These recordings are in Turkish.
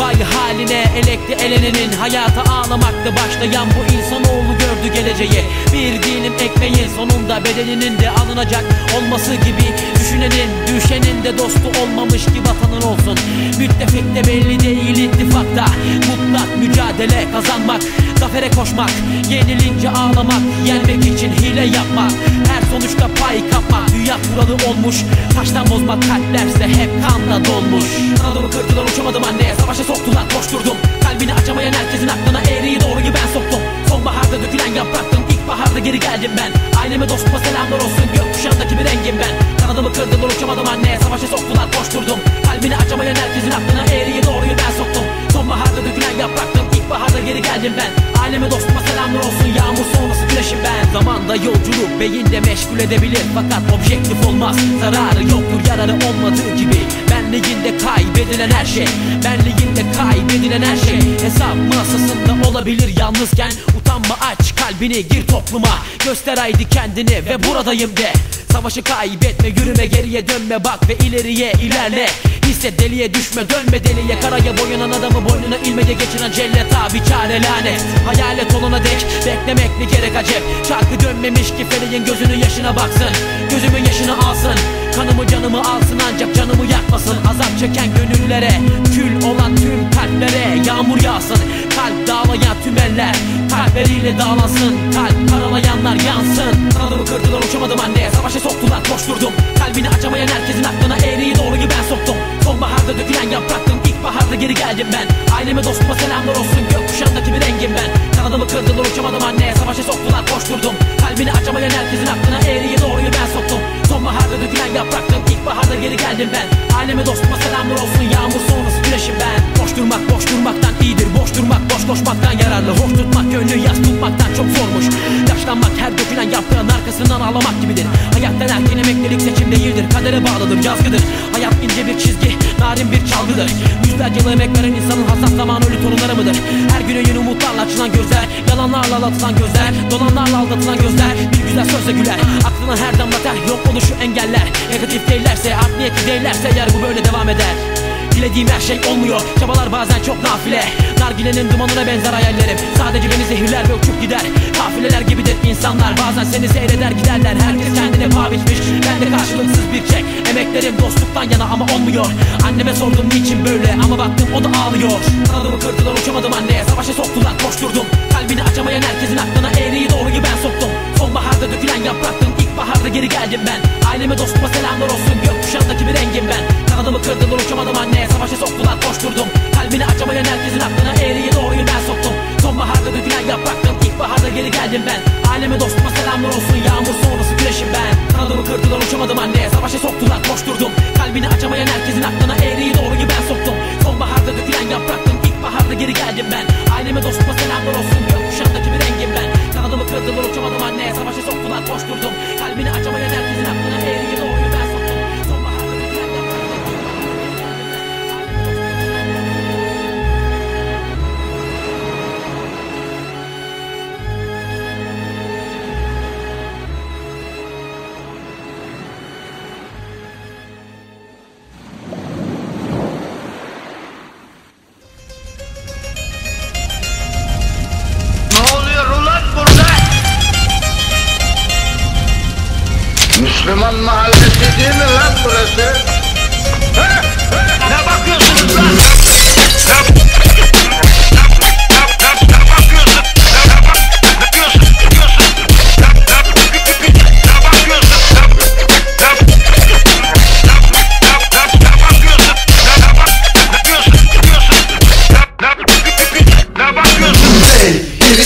Vay haline elekti elenenin Hayata ağlamakta başlayan bu insanoğlu gördü geleceği. Bir dilim ekmeğin sonunda bedelinin de alınacak olması gibi Düşünenin düşenin de dostu olmamış ki vatanın olsun. Müttefik de belli değil ittifakta Mutlak mücadele kazanmak Zafere koşmak Yenilince ağlamak Yenmek için hile yapmak Her sonuçta pay kapmak Dünya kuralı olmuş Taştan bozma kalplerse hep kanla dolmuş. Kanadımı kırdılar uçamadım anne Zamanda yolculuk beyinde meşgul edebilir. Fakat objektif olmaz. Zararı yoktur yararı olmadığı gibi. Benliğinde kaybedilen her şey. Benliğinde kaybedilen her şey. Hesap masasında olabilir yalnızken. Utanma aç kalbini gir topluma. Göster haydi kendini ve buradayım de. Savaşı kaybetme yürüme geriye dönme. Bak ve ileriye ilerle. Hisset deliye düşme dönme deliye. Karaya boyanan adamı boynuna ilmece geçiren cellet abi çare lanet. Hayalet olana dek beklemek mi gerek acep Çarkı dönmemiş ki feleğin gözünün yaşına baksın. Gözümün yaşını alsın. Kanımı canımı alsın ancak canımı yakmasın. Azap çeken gönüllere Kül olan tüm kalplere Yağmur yağsın. Kalp dağlayan tüm eller Kalpleriyle dağlansın. Kalp karalayanlar yansın. Kanadımı kırdılar uçamadım anne Savaşa soktular koşturdum. Kalbini açamayan herkesin aklına eğriyi doğruyu ben soktum. Sonbaharda dökülen yapraktım İlkbaharda geri geldim ben. Aileme dostuma selamlar olsun Gökkuşağındaki bir rengim ben kırdılar uçamadım anne. Savaşa soktular koşturdum. Kalbini açamayan herkesin aklına eğriyi doğruyu ben soktum. Sonbaharda dökülen yapraktım İlkbaharda geri geldim ben. Aileme dostuma selamlar olsun. Yağmur sonrası güneşim ben. Boş durmak boş durmaktan iyidir. Boş durmak boş koşmaktan yararlı. Hoş tutmak gönlü yaz tutmaktan çok zormuş. Yaşlanmak her dökülen yaprağın arkasından ağlamak gibidir. Hayattan erken emeklilik seçim değildir. Kadere bağlıdır yazgıdır. Hayat ince bir çizgi narin bir çalgıdır. Yüzlerce yıl emek veren insanın hassas zaman ölü torunları mıdır? Her güne yeni umutlarla açılan gözler Yalanlarla aldatılan gözler Dolanlarla aldatılan gözler Bir güzel sözle güler. Aklına her damla ter yok oluşu engeller. Negatif değillerse art niyetli değillerse Eğer bu böyle devam eder Dilediğim her şey olmuyor. Çabalar bazen çok nafile. Nargilenin dumanına benzer hayallerim. Sadece beni zehirler ve uçup gider. Kafileler gibidir insanlar. Bazen seni seyreder giderler. Herkes kendine paha biçmiş. Ben de karşılıksız bir çek. Emeklerim dostluktan yana ama olmuyor. Anneme sordum niçin böyle? Ama baktım o da ağlıyor. Kanadımı kırdılar uçamadım anneye. Savaşa İlkbaharda geri geldim ben. Aileme dostuma selamlar olsun. Yağmur sonrası güneşim ben. Kanadımı kırdılar uçamadım anneye. Savaşa soktular koşturdum. Kalbini açamayan herkesin aklına eğriyi doğruyu ben soktum. Sonbaharda dökülen yapraktım İlkbaharda geri geldim ben. Aileme dostuma selamlar olsun. Gökkuşağındaki bir rengim ben. Kanadımı kırdılar uçamadım anneye. Savaşa soktular koşturdum. Kalbini açamayan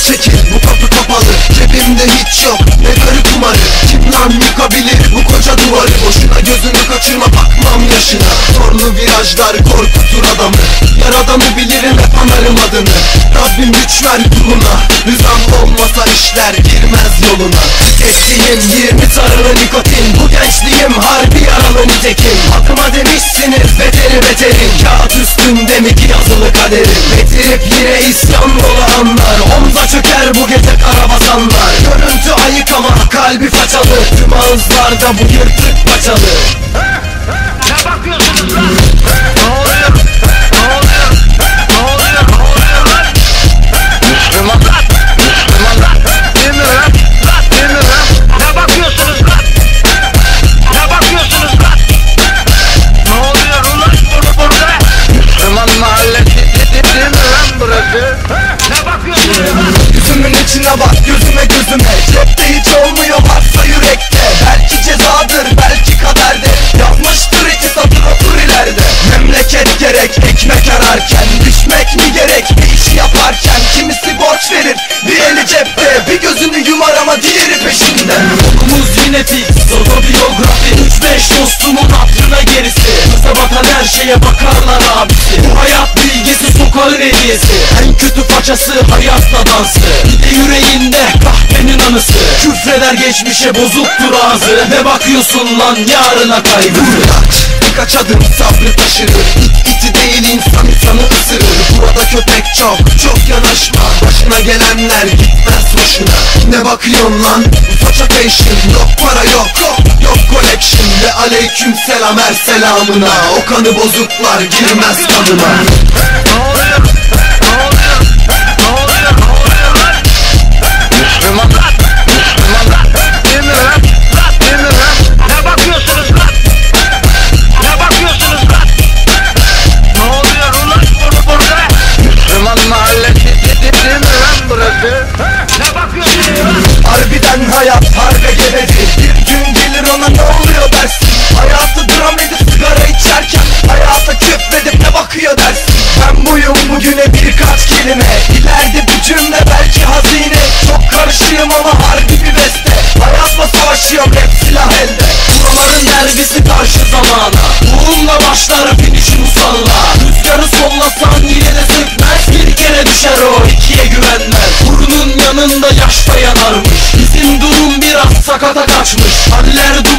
çekil bu kapı kapalı. Cebimde hiç yok ne karı kumarı Kim lan yıkabilir bu koca duvarı? Boşuna gözünü kaçırma bakmam yaşına. Zorlu virajlar korkutur adamı Yaradanı bilirim hep yazarım adını. Rabbim güç ver kuluna Rızam olmasa işler girmez yoluna. Tükettiğim 20 sarılı nikotin Bu gençliğim harbi yaralı nitekim. Adıma demişsiniz beteri beterin Kağıt üstünde mi ki yazılı kaderim? Betirip yine isyan dolu anlar. Omza çöker bu gece karabasanlar Görüntü ayık ama kalbi façalı Tüm ağızlarda bu yırtık paçalı. Ne bakıyorsunuz lan? Şeye bakarlar abisi. Bu hayat bilgisi sokağın hediyesi. En kötü façası hayatla dansı. Bir de yüreğinde kahvenin anısı. Küfreder geçmişe bozuktur ağzı Ne bakıyorsun lan yarına kaygısı Kaç birkaç adım sabrı taşırır İt iti değil çok çok yanaşma Başına gelenler gitmez hoşuna Ne bakıyorsun lan? Bu faça peşin. Yok para yok yok collection. Ve aleyküm selam her selamına. O kanı bozuklar girmez kanıma burası? Ne bakıyorsunuz lan? Harbiden hayat harbe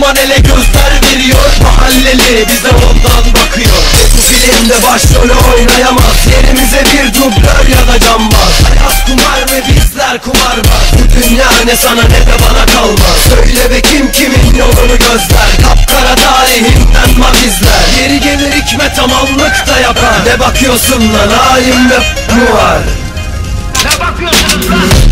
Duman ele gözler veriyor. Mahalleli bize ondan bakıyor. Bu filmde başrolü oynayamaz. Yerimize bir dublör ya da cambaz. Hayat kumar ve bizler kumarbaz Bu dünya ne sana ne de bana kalmaz. Söyle be kim kimin yolunu gözler. Kapkara tarihinden matizler Yeri gelir hikmet amanlık da yapar Ne bakıyorsun lan? Halimde mu var Ne bakıyorsunuz lan?